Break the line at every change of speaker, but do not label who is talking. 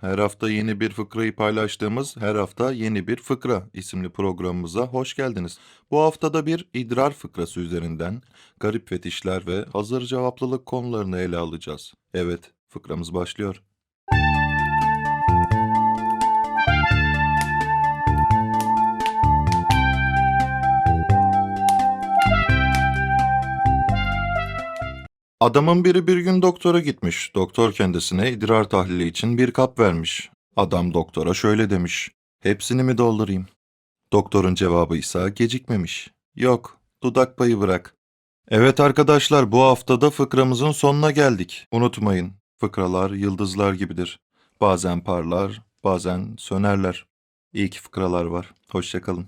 Her hafta yeni bir fıkrayı paylaştığımız Her Hafta Yeni Bir Fıkra isimli programımıza hoş geldiniz. Bu haftada bir idrar fıkrası üzerinden garip fetişler ve hazır cevaplılık konularını ele alacağız. Evet, fıkramız başlıyor. Adamın biri bir gün doktora gitmiş. Doktor kendisine idrar tahlili için bir kap vermiş. Adam doktora şöyle demiş. Hepsini mi doldurayım? Doktorun cevabı ise gecikmemiş. Yok, dudak payı bırak. Evet arkadaşlar bu haftada fıkramızın sonuna geldik. Unutmayın, fıkralar yıldızlar gibidir. Bazen parlar, bazen sönerler. İyi ki fıkralar var. Hoşçakalın.